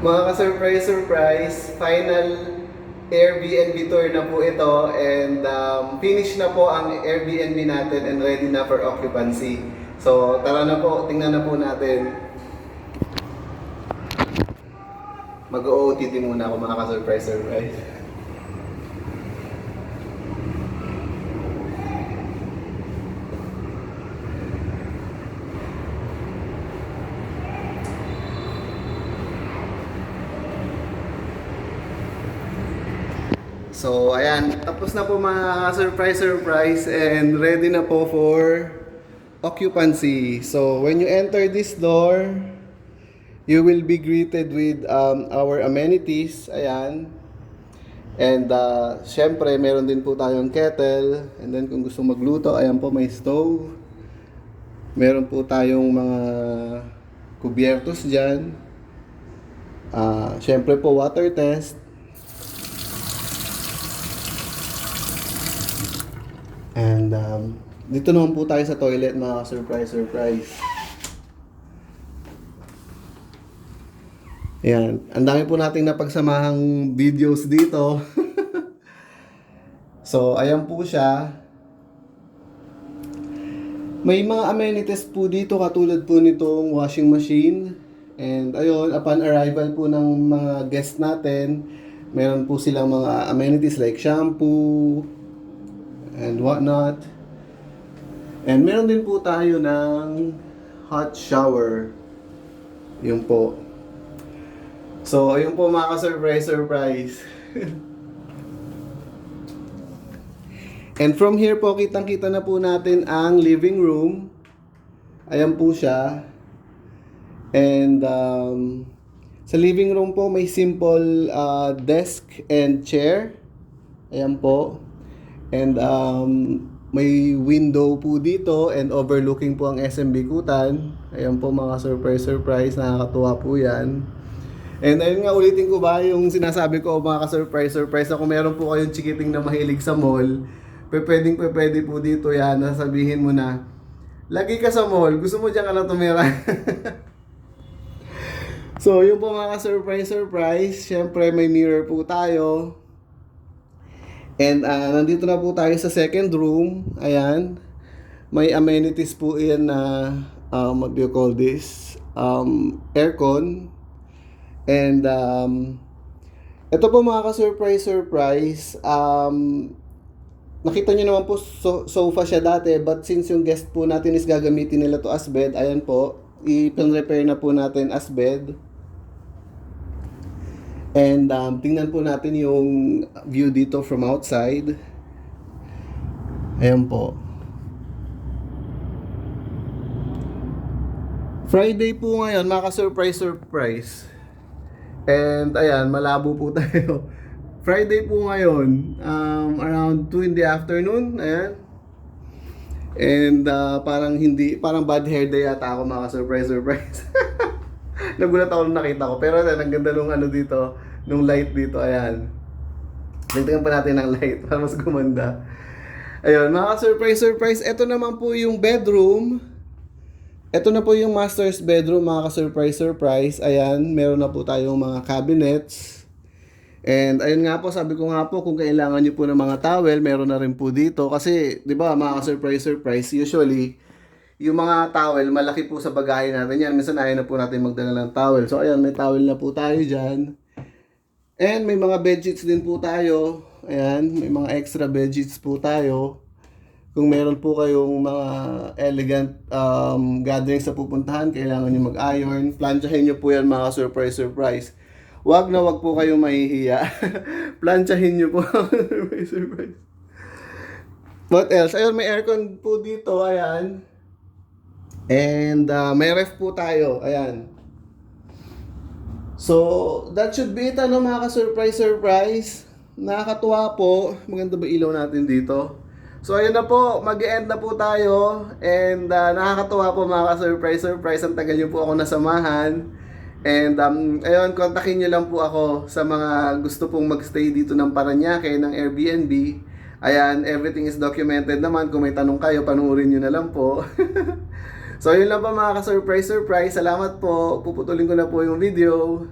Mga ka-surprise, surprise, final Airbnb tour na po ito and um, finish na po ang Airbnb natin and ready na for occupancy. So tara na po, tingnan na po natin. Mag-OOTD muna ako mga ka-surprise, surprise. So, ayan. Tapos na po mga surprise surprise and ready na po for occupancy. So, when you enter this door, you will be greeted with um, our amenities. Ayan. And uh, syempre, meron din po tayong kettle. And then kung gusto magluto, ayan po may stove. Meron po tayong mga kubyertos dyan. Ah, syempre po, water test. And um, dito naman po tayo sa toilet mga surprise surprise. Ayan, ang dami po nating napagsamahang videos dito. so, ayan po siya. May mga amenities po dito katulad po nitong washing machine. And ayun, upon arrival po ng mga guests natin, meron po silang mga amenities like shampoo, and whatnot. And meron din po tayo ng hot shower. Yun po. So, ayun po mga ka-surprise, surprise. And from here po, kitang-kita na po natin ang living room. Ayan po siya. And um, sa living room po, may simple uh, desk and chair. Ayan po. And um, may window po dito and overlooking po ang SM Bikutan. Ayan po mga surprise surprise, nakakatuwa po yan. And ayun nga ulitin ko ba yung sinasabi ko mga ka-surprise surprise na kung meron po kayong chikiting na mahilig sa mall, pwedeng pwede po dito yan na sabihin mo na lagi ka sa mall, gusto mo diyan ka lang tumira. so yun po mga ka-surprise surprise, syempre may mirror po tayo. And ah, nandito na po tayo sa second room. Ayan. May amenities po yan na um, what do you call this? Um, aircon. And um, ito po mga ka-surprise surprise. Um, nakita nyo naman po so- sofa siya dati but since yung guest po natin is gagamitin nila to as bed, ayan po, i-repair na po natin as bed. And um, tingnan po natin yung view dito from outside. Ayan po. Friday po ngayon, maka-surprise surprise. And ayan, malabo po tayo. Friday po ngayon, um, around 2 in the afternoon, ayan. And uh, parang hindi, parang bad hair day yata ako maka-surprise surprise. Nagulat ako nung nakita ko. Pero ang ganda nung ano dito, nung light dito, ayan. Tingnan pa natin ang light para mas gumanda. Ayun, mga surprise surprise. Ito naman po yung bedroom. Ito na po yung master's bedroom, mga ka-surprise surprise. Ayan, meron na po tayong mga cabinets. And ayun nga po, sabi ko nga po, kung kailangan nyo po ng mga towel, meron na rin po dito. Kasi, di ba, mga ka-surprise surprise, usually, yung mga towel, malaki po sa bagahe natin yan. Minsan ayaw na po natin magdala ng towel. So, ayan, may towel na po tayo dyan. And may mga bedsheets din po tayo. Ayan, may mga extra bedsheets po tayo. Kung meron po kayong mga elegant um, gatherings sa pupuntahan, kailangan nyo mag-iron. Planchahin nyo po yan mga surprise surprise. Wag na wag po kayong mahihiya. Planchahin nyo po surprise surprise. What else? Ayun, may aircon po dito. Ayan. And uh, may ref po tayo. Ayan. So, that should be it ano mga ka-surprise surprise. Nakakatuwa po. Maganda ba ilaw natin dito? So, ayun na po. mag-end na po tayo. And uh, nakakatuwa po mga ka-surprise surprise. Ang tagal niyo po ako nasamahan. And um, ayun, kontakin niyo lang po ako sa mga gusto pong magstay dito ng Paranaque ng Airbnb. Ayan, everything is documented naman. Kung may tanong kayo, panuorin niyo na lang po. so, yun lang pa mga ka-surprise surprise. Salamat po. Puputulin ko na po yung video.